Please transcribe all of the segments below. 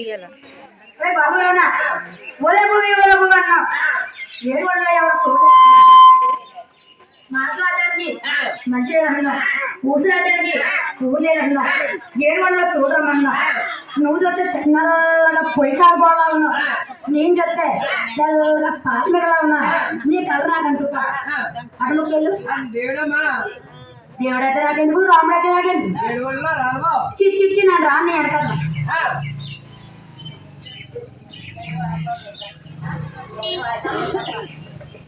చూడలేదు. మాట్లాడడానికి మంచిగా అన్నా కూర్చోడానికి కూలేదన్నా ఏడు వల్ల చూడమన్నా నువ్వు చూస్తే చిన్నగా పొయ్యి కాకపోవాలా ఉన్నా నేను చూస్తే చల్లగా పాటలుగా ఉన్నా నీ కళ్ళు నాకు అంటున్నా అటు దేవుడైతే నాకెందుకు? రాముడైతే నాకెందుకు? ఏడు వల్ల రావో. చి చి చి నా రాన్ని ఎడకదా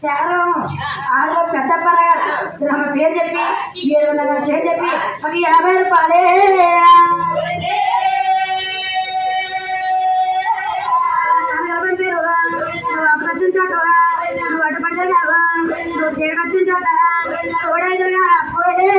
శారం ఆడలో పెద్ద పరగా ఆమె పేరు చెప్పి ఏడు వందల పేరు చెప్పి మరి యాభై రూపాయలే. నలభై పేరు నువ్వు అభివృద్ధి చోట నువ్వు అడ్డుపడితే కావా నువ్వు చేయవచ్చిన చోట తోడైదుగా పోయే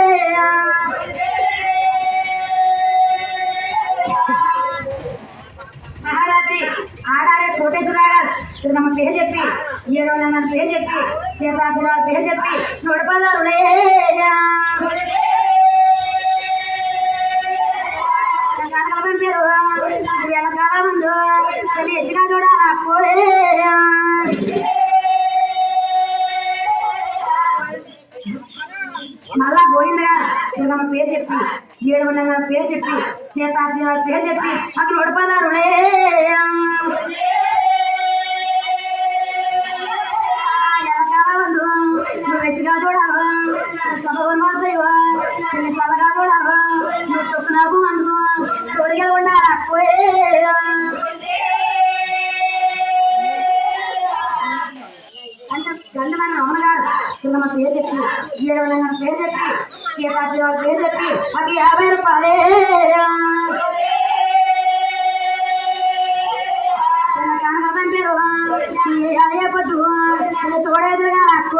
ఏడు పేరు చెప్పి శివరాత్రి పేరు చెప్పి నూడపల్లారు పేరు వెనకాల ముందు ఎచ్చిగా పోలే మళ్ళా పోయిందిగా దుర్గమ్మ పేరు చెప్పి ఏడు పేరు చెప్పి సీతాజీ గారి పేరు చెప్పి అక్కడ ఓడిపోతారు చిన్నమ్మ పేరు చెప్పి ఏడు వందల పేరు చెప్పి సీతాజీ వాళ్ళ పేరు చెప్పి మాకు యాభై రూపాయలే చిన్న కానకమ్మ పేరు అదే పొద్దు తోడేదురుగా నాకు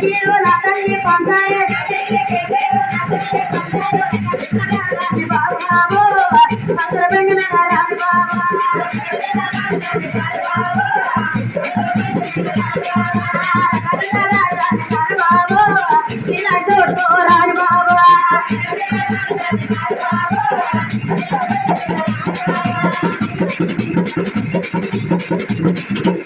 quiero la calle pasar. Thank you.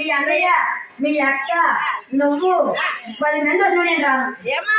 మీ అన్నయ్య మీ అక్క నువ్వు పది మంది వస్తున్నావు ఏమా?